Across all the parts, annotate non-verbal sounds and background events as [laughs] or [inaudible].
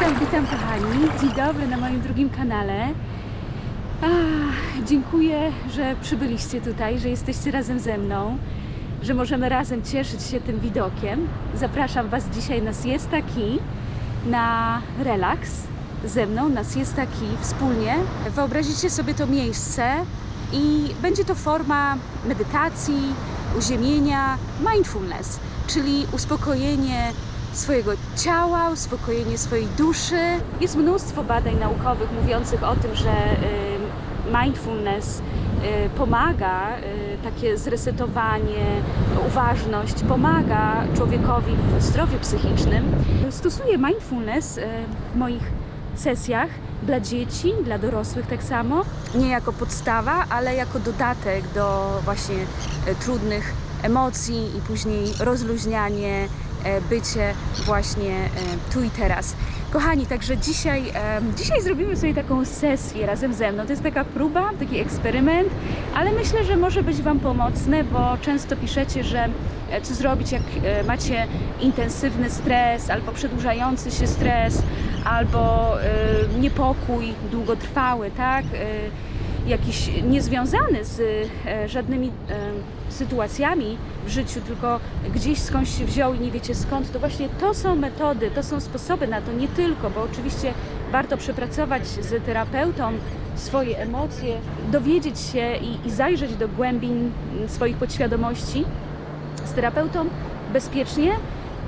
Witam, witam kochani. Dzień dobry na moim drugim kanale. Dziękuję, że przybyliście tutaj, że jesteście razem ze mną, że możemy razem cieszyć się tym widokiem. Zapraszam Was dzisiaj na Siesta Key, na relaks ze mną, na Siesta Key wspólnie. Wyobrazicie sobie to miejsce i będzie to forma medytacji, uziemienia, mindfulness, czyli uspokojenie swojego ciała, uspokojenie swojej duszy. Jest mnóstwo badań naukowych mówiących o tym, że y, mindfulness y, pomaga, y, takie zresetowanie, uważność, pomaga człowiekowi w zdrowiu psychicznym. Stosuję mindfulness w moich sesjach dla dzieci, dla dorosłych tak samo. Nie jako podstawa, ale jako dodatek do właśnie trudnych emocji i później rozluźnianie, bycie właśnie e, tu i teraz. Kochani, także dzisiaj, e, dzisiaj zrobimy sobie taką sesję razem ze mną. To jest taka próba, taki eksperyment, ale myślę, że może być Wam pomocne, bo często piszecie, że e, co zrobić, jak e, macie intensywny stres albo przedłużający się stres, albo e, niepokój długotrwały, tak? Jakiś niezwiązany z e, żadnymi e, sytuacjami w życiu, tylko gdzieś skądś się wziął i nie wiecie skąd, to właśnie to są metody, to są sposoby na to, nie tylko, bo oczywiście warto przepracować z terapeutą swoje emocje, dowiedzieć się i, i zajrzeć do głębin swoich podświadomości z terapeutą bezpiecznie,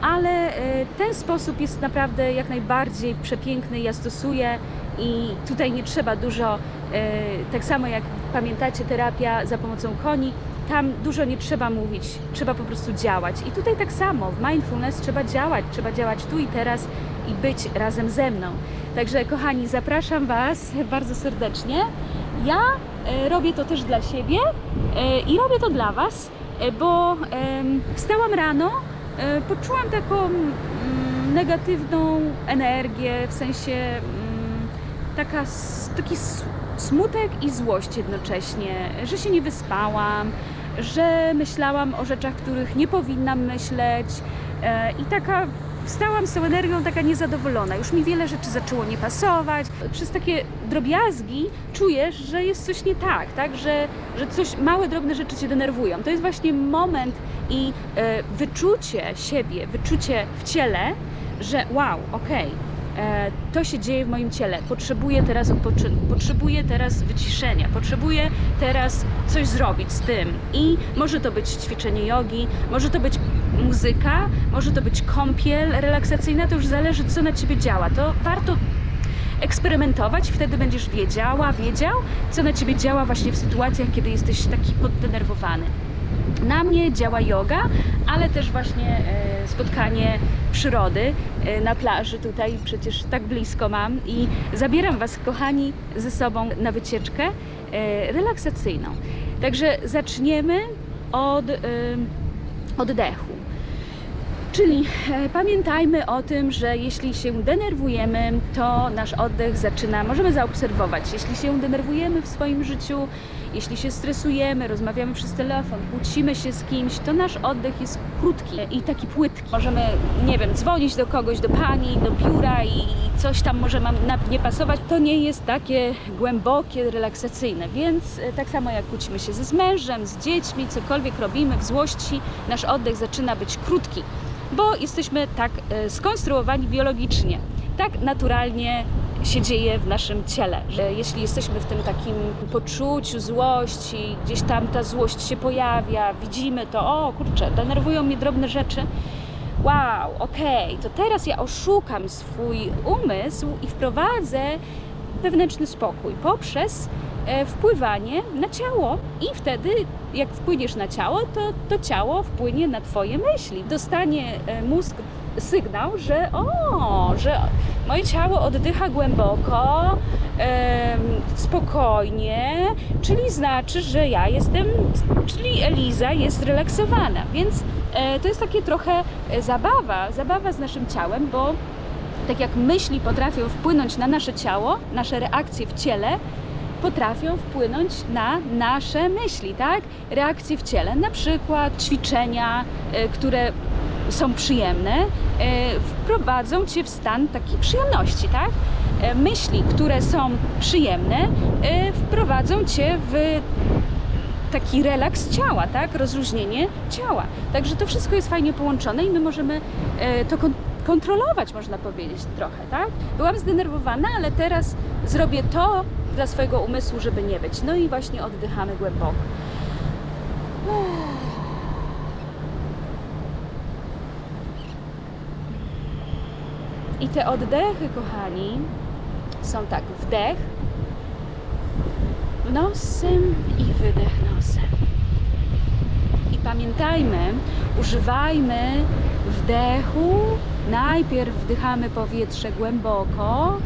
ale e, ten sposób jest naprawdę jak najbardziej przepiękny. Ja stosuję i tutaj nie trzeba dużo, e, tak samo jak pamiętacie, terapia za pomocą koni, tam dużo nie trzeba mówić, trzeba po prostu działać. I tutaj tak samo, w mindfulness trzeba działać, trzeba działać tu i teraz i być razem ze mną. Także kochani, zapraszam Was [laughs] bardzo serdecznie. Ja e, robię to też dla siebie e, i robię to dla Was, bo wstałam rano, poczułam taką mm, negatywną energię, w sensie mm, taka, taki smutek i złość jednocześnie, że się nie wyspałam, że myślałam o rzeczach, których nie powinnam myśleć e, i taka wstałam z tą energią taka niezadowolona. Już mi wiele rzeczy zaczęło nie pasować. Przez takie drobiazgi czujesz, że jest coś nie tak, tak? Że, że coś, małe, drobne rzeczy cię denerwują. To jest właśnie moment i e, wyczucie siebie, wyczucie w ciele, że wow, okej, e, to się dzieje w moim ciele. Potrzebuję teraz odpoczynku, potrzebuję teraz wyciszenia, potrzebuję teraz coś zrobić z tym. I może to być ćwiczenie jogi, może to być muzyka, może to być kąpiel relaksacyjna, to już zależy, co na ciebie działa. To warto eksperymentować, wtedy będziesz wiedziała, wiedział, co na ciebie działa właśnie w sytuacjach, kiedy jesteś taki poddenerwowany. Na mnie działa yoga, ale też właśnie e, spotkanie przyrody e, na plaży tutaj przecież tak blisko mam i zabieram Was kochani ze sobą na wycieczkę e, relaksacyjną. Także zaczniemy od oddechu. Czyli e, pamiętajmy o tym, że jeśli się denerwujemy, to nasz oddech zaczyna, możemy zaobserwować, jeśli się denerwujemy w swoim życiu, jeśli się stresujemy, rozmawiamy przez telefon, kłócimy się z kimś, to nasz oddech jest krótki i taki płytki. Możemy, nie wiem, dzwonić do kogoś, do pani, do biura i coś tam może nam na- nie pasować. To nie jest takie głębokie, relaksacyjne, więc e, tak samo jak kłócimy się ze z mężem, z dziećmi, cokolwiek robimy w złości, nasz oddech zaczyna być krótki bo jesteśmy tak e, skonstruowani biologicznie. Tak naturalnie się dzieje w naszym ciele, że jeśli jesteśmy w tym takim poczuciu złości, gdzieś tam ta złość się pojawia, widzimy to, o kurczę, denerwują mnie drobne rzeczy. Wow, okej, to teraz ja oszukam swój umysł i wprowadzę wewnętrzny spokój poprzez wpływanie na ciało i wtedy jak wpłyniesz na ciało, to to ciało wpłynie na twoje myśli. Dostanie e, mózg sygnał, że o, że moje ciało oddycha głęboko, em, spokojnie, czyli znaczy, że ja jestem, czyli Eliza jest relaksowana, więc e, to jest takie trochę e, zabawa, zabawa z naszym ciałem, bo tak jak myśli potrafią wpłynąć na nasze ciało, nasze reakcje w ciele, potrafią wpłynąć na nasze myśli, tak? Reakcje w ciele, na przykład ćwiczenia, y, które są przyjemne, e, wprowadzą cię w stan takiej przyjemności, tak? E, Myśli, które są przyjemne, e, wprowadzą cię w taki relaks ciała, tak? Rozluźnienie ciała. Także to wszystko jest fajnie połączone i my możemy e, to kon- kontrolować, można powiedzieć trochę, tak? Byłam zdenerwowana, ale teraz zrobię to dla swojego umysłu, żeby nie być. No i właśnie oddychamy głęboko. I te oddechy, kochani, są tak: wdech nosem i wydech nosem. I pamiętajmy, używajmy wdechu. Najpierw wdychamy powietrze głęboko.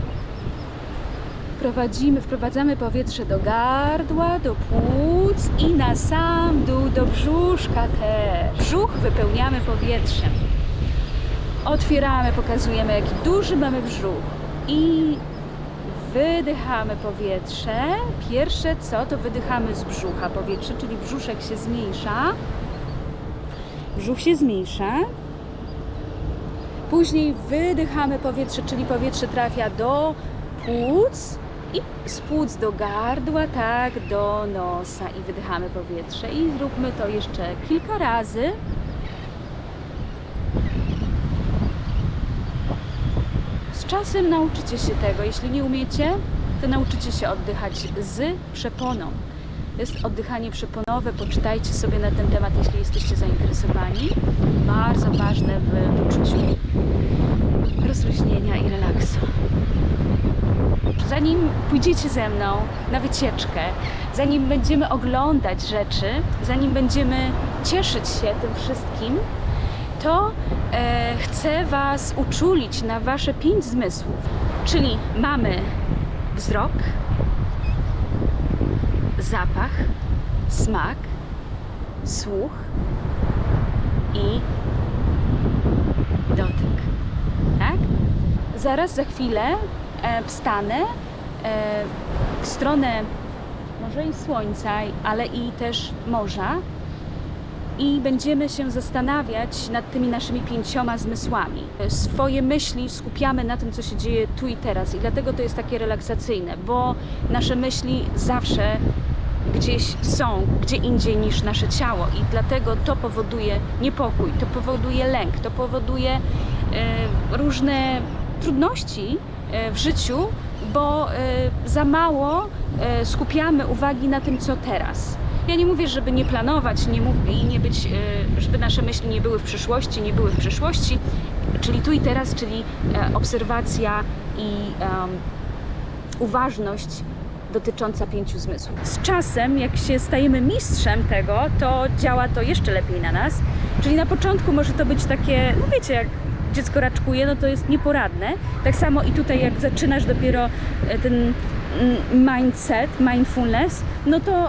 Prowadzimy, wprowadzamy powietrze do gardła, do płuc i na sam dół do brzuszka też. Brzuch wypełniamy powietrzem. Otwieramy, pokazujemy jaki duży mamy brzuch i wydychamy powietrze. Pierwsze co, to wydychamy z brzucha powietrze, czyli brzuszek się zmniejsza. Brzuch się zmniejsza. Później wydychamy powietrze, czyli powietrze trafia do płuc i z płuc do gardła, tak, do nosa i wydychamy powietrze. I zróbmy to jeszcze kilka razy. Z czasem nauczycie się tego. Jeśli nie umiecie, to nauczycie się oddychać z przeponą. Jest oddychanie przeponowe, poczytajcie sobie na ten temat, jeśli jesteście zainteresowani. Bardzo ważne w poczuciu rozluźnienia i relaksu. Zanim pójdziecie ze mną na wycieczkę, zanim będziemy oglądać rzeczy, zanim będziemy cieszyć się tym wszystkim, to e, chcę Was uczulić na Wasze pięć zmysłów. Czyli mamy wzrok, zapach, smak, słuch i dotyk. Tak? Zaraz za chwilę e, wstanę e, w stronę może i słońca, ale i też morza i będziemy się zastanawiać nad tymi naszymi pięcioma zmysłami. Swoje myśli skupiamy na tym, co się dzieje tu i teraz, i dlatego to jest takie relaksacyjne, bo nasze myśli zawsze gdzieś są, gdzie indziej niż nasze ciało, i dlatego to powoduje niepokój, to powoduje lęk, to powoduje e, różne trudności e, w życiu, bo e, za mało skupiamy uwagi na tym, co teraz. Ja nie mówię, żeby nie planować nie i nie być, żeby nasze myśli nie były w przyszłości, nie były w przyszłości, czyli tu i teraz, czyli obserwacja i uważność dotycząca pięciu zmysłów. Z czasem, jak się stajemy mistrzem tego, to działa to jeszcze lepiej na nas. Czyli na początku może to być takie, no wiecie, jak dziecko raczkuje, no to jest nieporadne. Tak samo i tutaj, jak zaczynasz dopiero e, ten mm, mindset, mindfulness, no to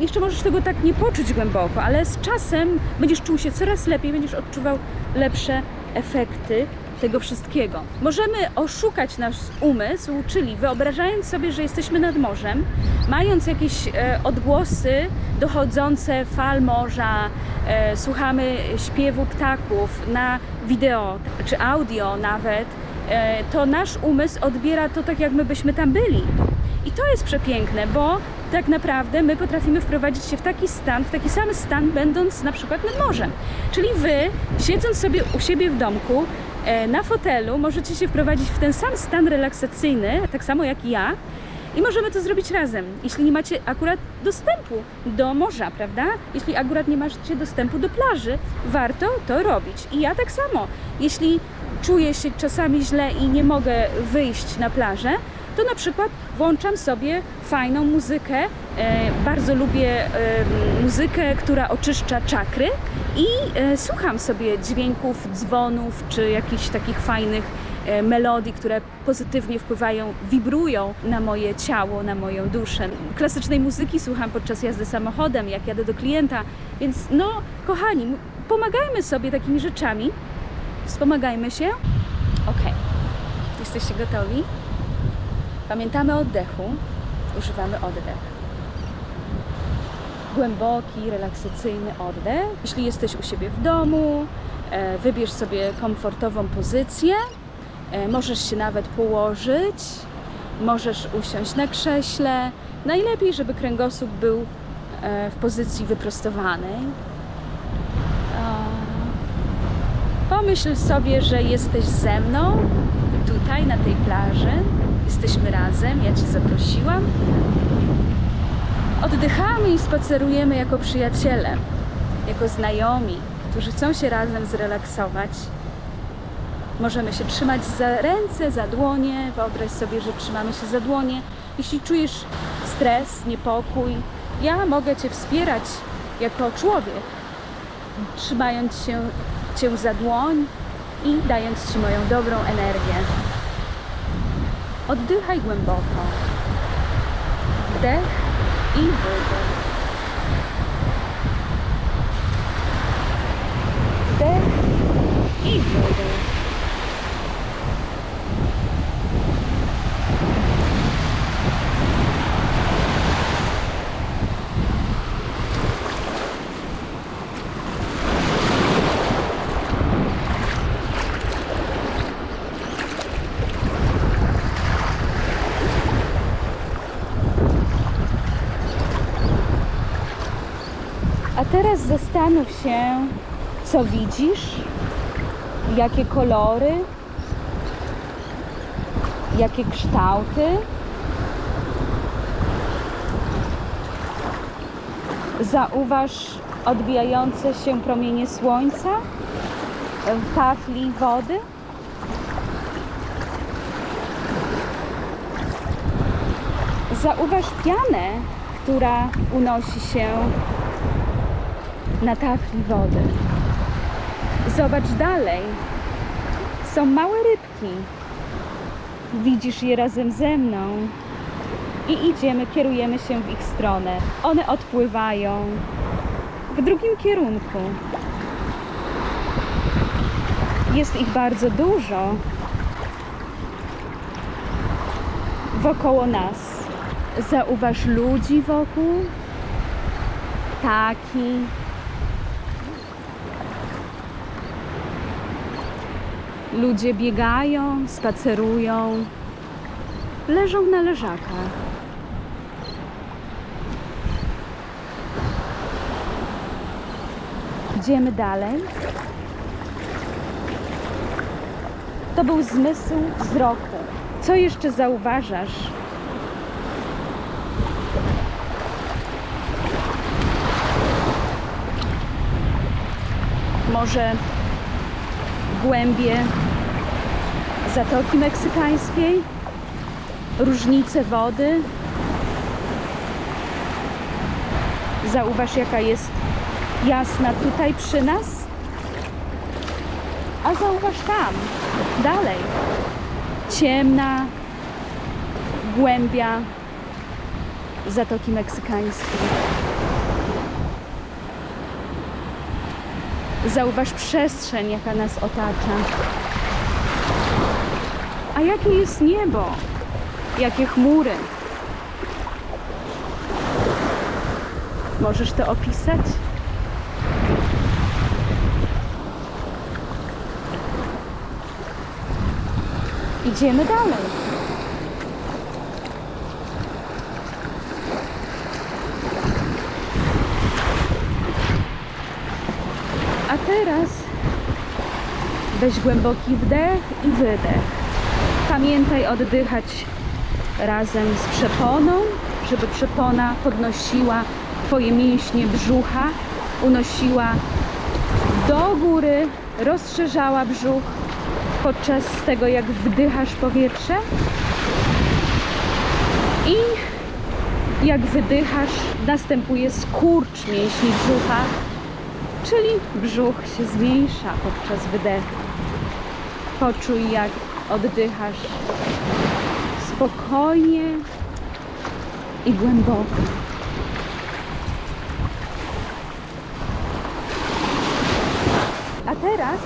jeszcze możesz tego tak nie poczuć głęboko, ale z czasem będziesz czuł się coraz lepiej, będziesz odczuwał lepsze efekty tego wszystkiego. Możemy oszukać nasz umysł, czyli wyobrażając sobie, że jesteśmy nad morzem, mając jakieś e, odgłosy dochodzące fal morza, e, słuchamy śpiewu ptaków na wideo czy audio nawet, e, to nasz umysł odbiera to tak, jak my byśmy tam byli. I to jest przepiękne, bo tak naprawdę my potrafimy wprowadzić się w taki stan, w taki sam stan, będąc na przykład nad morzem. Czyli wy, siedząc sobie u siebie w domku, na fotelu, możecie się wprowadzić w ten sam stan relaksacyjny, tak samo jak ja. I możemy to zrobić razem, jeśli nie macie akurat dostępu do morza, prawda? Jeśli akurat nie macie dostępu do plaży, warto to robić. I ja tak samo. Jeśli czuję się czasami źle i nie mogę wyjść na plażę, to na przykład włączam sobie fajną muzykę. E, bardzo lubię e, muzykę, która oczyszcza czakry i e, słucham sobie dźwięków, dzwonów czy jakichś takich fajnych e, melodii, które pozytywnie wpływają, wibrują na moje ciało, na moją duszę. Klasycznej muzyki słucham podczas jazdy samochodem, jak jadę do klienta, więc no, kochani, pomagajmy sobie takimi rzeczami, wspomagajmy się. Ok, jesteście gotowi? Pamiętamy o oddechu, używamy oddech. Głęboki, relaksacyjny oddech. Jeśli jesteś u siebie w domu, E, Wybierz sobie komfortową pozycję. E, Możesz się nawet położyć, możesz usiąść na krześle. Najlepiej, żeby kręgosłup był e, w pozycji wyprostowanej. Pomyśl sobie, że jesteś ze mną tutaj na tej plaży. Jesteśmy razem, ja Cię zaprosiłam. Oddychamy i spacerujemy jako przyjaciele, jako znajomi, którzy chcą się razem zrelaksować. Możemy się trzymać za ręce, za dłonie. Wyobraź sobie, że trzymamy się za dłonie. Jeśli czujesz stres, niepokój, ja mogę Cię wspierać jako człowiek, trzymając się Cię za dłoń i dając Ci moją dobrą energię. Oddychaj głęboko. Wdech i wydech. Wdech teraz zastanów się, co widzisz, jakie kolory, jakie kształty. Zauważ odbijające się promienie słońca w tafli wody. Zauważ pianę, która unosi się na tafli wody. Zobacz dalej. Są małe rybki. Widzisz je razem ze mną. I idziemy, kierujemy się w ich stronę. One odpływają w drugim kierunku. Jest ich bardzo dużo wokoło nas. Zauważ ludzi wokół, ptaki, Ludzie biegają, spacerują, leżą na leżakach. Idziemy dalej. To był zmysł wzroku. Co jeszcze zauważasz? Może głębie Zatoki Meksykańskiej, różnice wody. Zauważ, jaka jest jasna tutaj przy nas. A zauważ tam, dalej. Ciemna głębia Zatoki Meksykańskiej. Zauważ przestrzeń, jaka nas otacza. A jakie jest niebo? Jakie chmury? Możesz to opisać? Idziemy dalej. A teraz weź głęboki wdech i wydech. Pamiętaj oddychać razem z przeponą, żeby przepona podnosiła Twoje mięśnie brzucha, unosiła do góry, rozszerzała brzuch podczas tego, jak wdychasz powietrze. I jak wydychasz, następuje skurcz mięśni brzucha, czyli brzuch się zmniejsza podczas wydechu. Poczuj, jak oddychasz spokojnie i głęboko. A teraz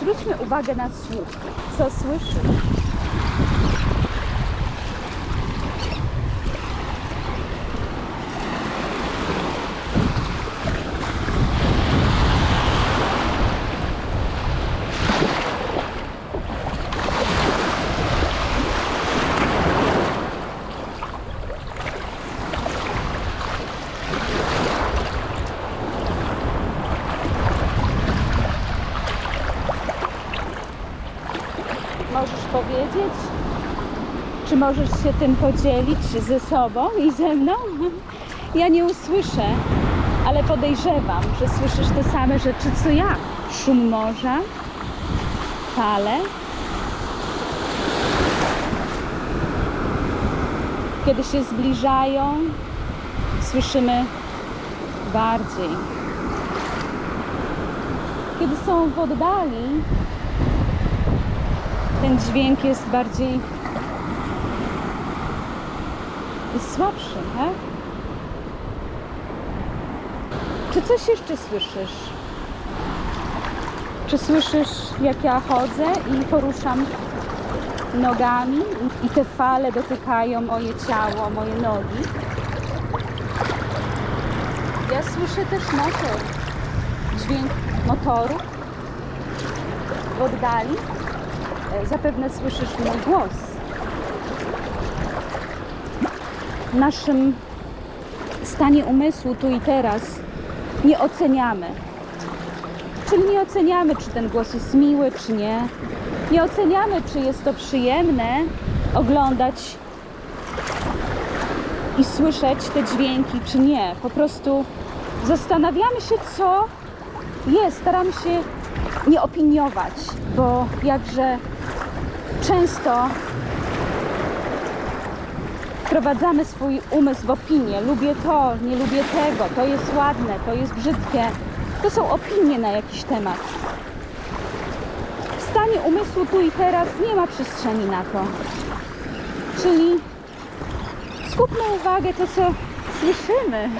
zwróćmy uwagę na słuch. Co słyszysz? możesz powiedzieć? Czy możesz się tym podzielić ze sobą i ze mną? [laughs] Ja nie usłyszę, ale podejrzewam, że słyszysz te same rzeczy co ja. Szum morza, fale. Kiedy się zbliżają, słyszymy bardziej. Kiedy są w oddali, ten dźwięk jest bardziej jest słabszy, tak? Czy coś jeszcze słyszysz? Czy słyszysz, jak ja chodzę i poruszam nogami i te fale dotykają moje ciało, moje nogi? Ja słyszę też motor, dźwięk motoru w oddali. E, Zapewne słyszysz mój głos. W naszym stanie umysłu tu i teraz nie oceniamy. Czyli nie oceniamy, czy ten głos jest miły, czy nie. Nie oceniamy, czy jest to przyjemne oglądać i słyszeć te dźwięki, czy nie. Po prostu zastanawiamy się, co jest. Staramy się nie opiniować, bo jakże często wprowadzamy swój umysł w opinię. Lubię to, nie lubię tego, to jest ładne, to jest brzydkie. To są opinie na jakiś temat. W stanie umysłu tu i teraz nie ma przestrzeni na to. Czyli skupmy uwagę to, co słyszymy.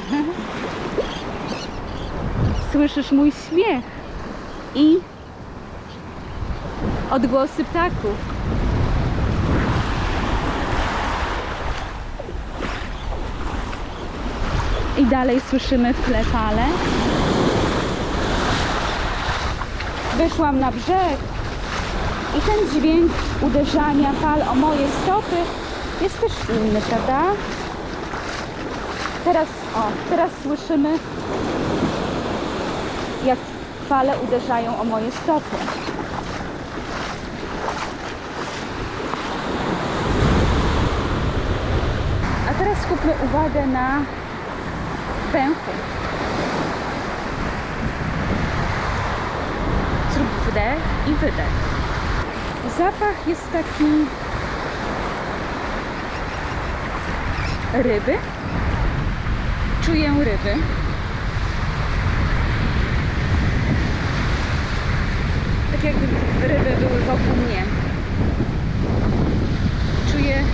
[laughs] Słyszysz mój śmiech i odgłosy ptaków. I dalej słyszymy w tle fale. Wyszłam na brzeg i ten dźwięk uderzania fal o moje stopy jest też inny, prawda? Teraz, o, teraz słyszymy jak fale uderzają o moje stopy. A teraz skupmy uwagę na węchu. Zrób wdech i wydech. Zapach jest taki ryby. Czuję ryby. Tak jakby ryby były wokół mnie. Czuję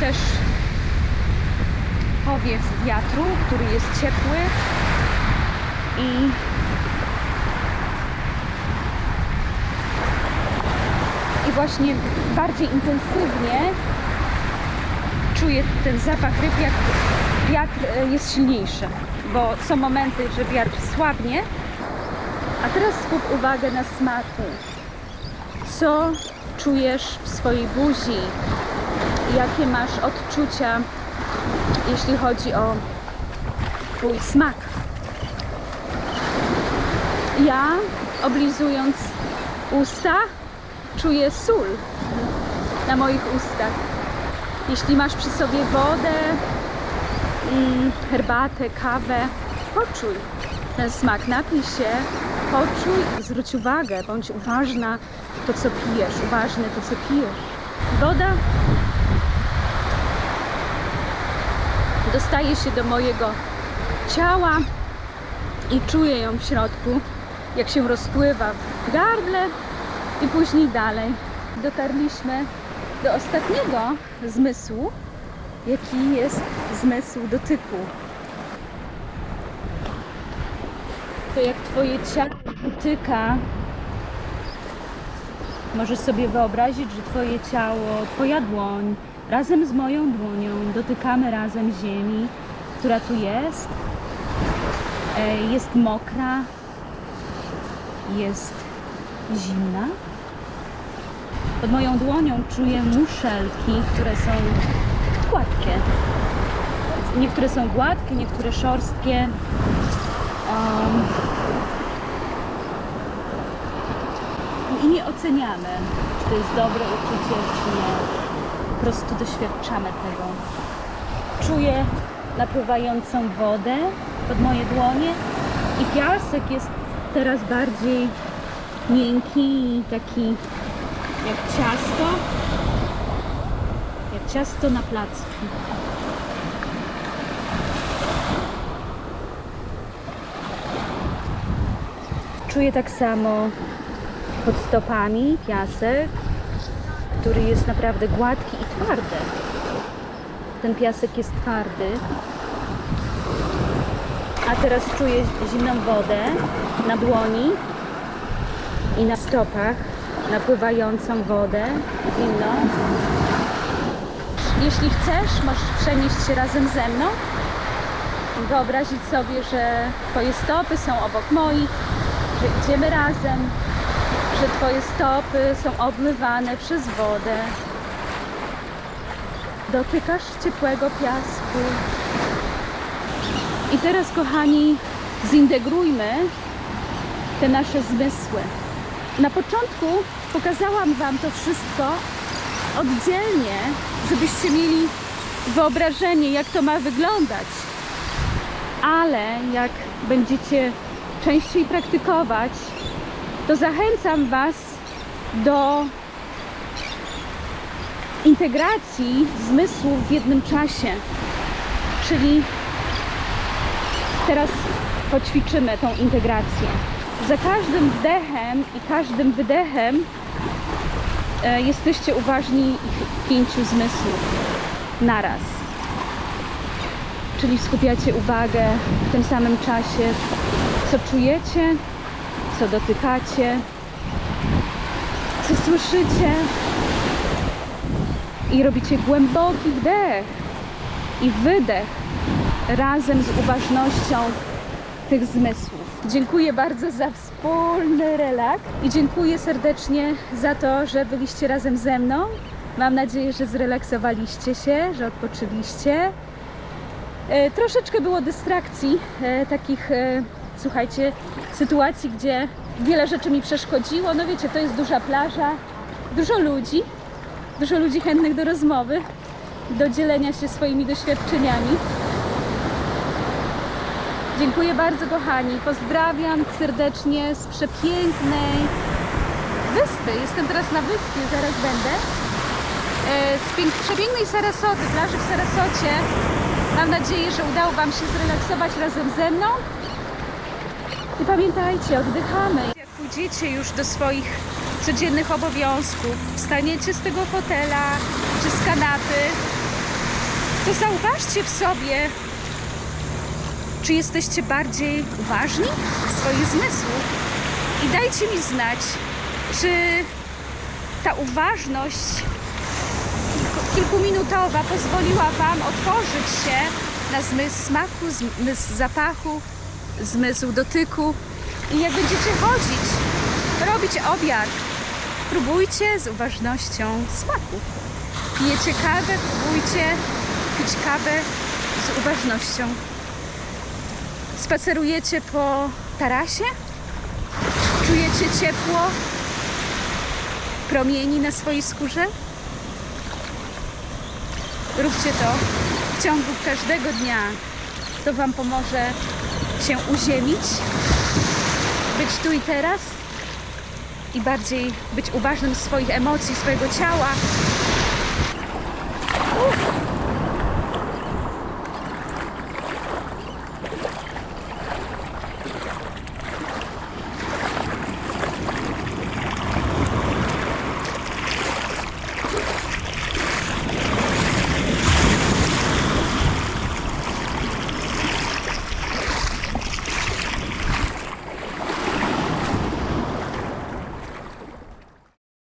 też powiew wiatru, który jest ciepły i i właśnie bardziej intensywnie czuję ten zapach ryb, jak wiatr e, jest silniejszy, bo są momenty, że wiatr słabnie, a teraz skup uwagę na smaku. Co czujesz w swojej buzi? Jakie masz odczucia, jeśli chodzi o Twój smak? Ja, oblizując usta, czuję sól na moich ustach. Jeśli masz przy sobie wodę, mm, herbatę, kawę, poczuj ten smak, napij się, poczuj, zwróć uwagę, bądź uważna to, co pijesz, uważny to, co pijesz. Woda dostaje się do mojego ciała i czuję ją w środku, jak się rozpływa w gardle i później dalej. Dotarliśmy do ostatniego zmysłu, jaki jest zmysł dotyku. To jak Twoje ciało dotyka, możesz sobie wyobrazić, że Twoje ciało, Twoja dłoń razem z moją dłonią dotykamy razem ziemi, która tu jest. Jest mokra, jest zimna. Pod moją dłonią czuję muszelki, które są gładkie. Niektóre są gładkie, niektóre szorstkie. Um, i nie oceniamy, czy to jest dobre uczucie, czy nie. Prostu doświadczamy tego. Czuję napływającą wodę pod moje dłonie i piasek jest teraz bardziej miękki i taki jak ciasto. Jak ciasto na placki. Czuję tak samo pod stopami piasek, który jest naprawdę gładki i twardy. Ten piasek jest twardy. A teraz czuję zimną wodę na dłoni i na stopach, napływającą wodę zimną. Jeśli chcesz, możesz przenieść się razem ze mną. Wyobrazić sobie, że Twoje stopy są obok moich, że idziemy razem, że Twoje stopy są obmywane przez wodę. Dotykasz ciepłego piasku. I teraz, kochani, zintegrujmy te nasze zmysły. Na początku pokazałam Wam to wszystko oddzielnie, żebyście mieli wyobrażenie, jak to ma wyglądać. Ale jak będziecie częściej praktykować, to zachęcam Was do integracji zmysłów w jednym czasie. Czyli teraz poćwiczymy tą integrację. Za każdym wdechem i każdym wydechem e, jesteście uważni pięciu zmysłów naraz. Czyli skupiacie uwagę w tym samym czasie, co czujecie, co dotykacie, co słyszycie. I robicie głęboki wdech i wydech razem z uważnością tych zmysłów. Dziękuję bardzo za wspólny relaks i dziękuję serdecznie za to, że byliście razem ze mną. Mam nadzieję, że zrelaksowaliście się, że odpoczyliście. E, troszeczkę było dystrakcji, e, takich, e, słuchajcie, sytuacji, gdzie wiele rzeczy mi przeszkodziło. No wiecie, to jest duża plaża, dużo ludzi, dużo ludzi chętnych do rozmowy, do dzielenia się swoimi doświadczeniami. Dziękuję bardzo, kochani. Pozdrawiam serdecznie z przepięknej wyspy. Jestem teraz na wyspie, zaraz będę. E, Z pięk- przepięknej Sarasoty, plaży w Sarasocie. Mam nadzieję, że udało Wam się zrelaksować razem ze mną. I pamiętajcie, oddychamy. Jak pójdziecie już do swoich codziennych obowiązków, wstaniecie z tego fotela czy z kanapy, to zauważcie w sobie, czy jesteście bardziej uważni swoich zmysłów i dajcie mi znać, czy ta uważność kilku- kilkuminutowa pozwoliła Wam otworzyć się na zmysł smaku, zmysł zapachu, zmysł dotyku. I jak będziecie chodzić, robić obiad, próbujcie z uważnością smaku. Pijecie kawę, próbujcie pić kawę z uważnością. Spacerujecie po tarasie? Czujecie ciepło promieni na swojej skórze? Róbcie to w ciągu każdego dnia. To Wam pomoże się uziemić, być tu i teraz i bardziej być uważnym swoich emocji, swojego ciała.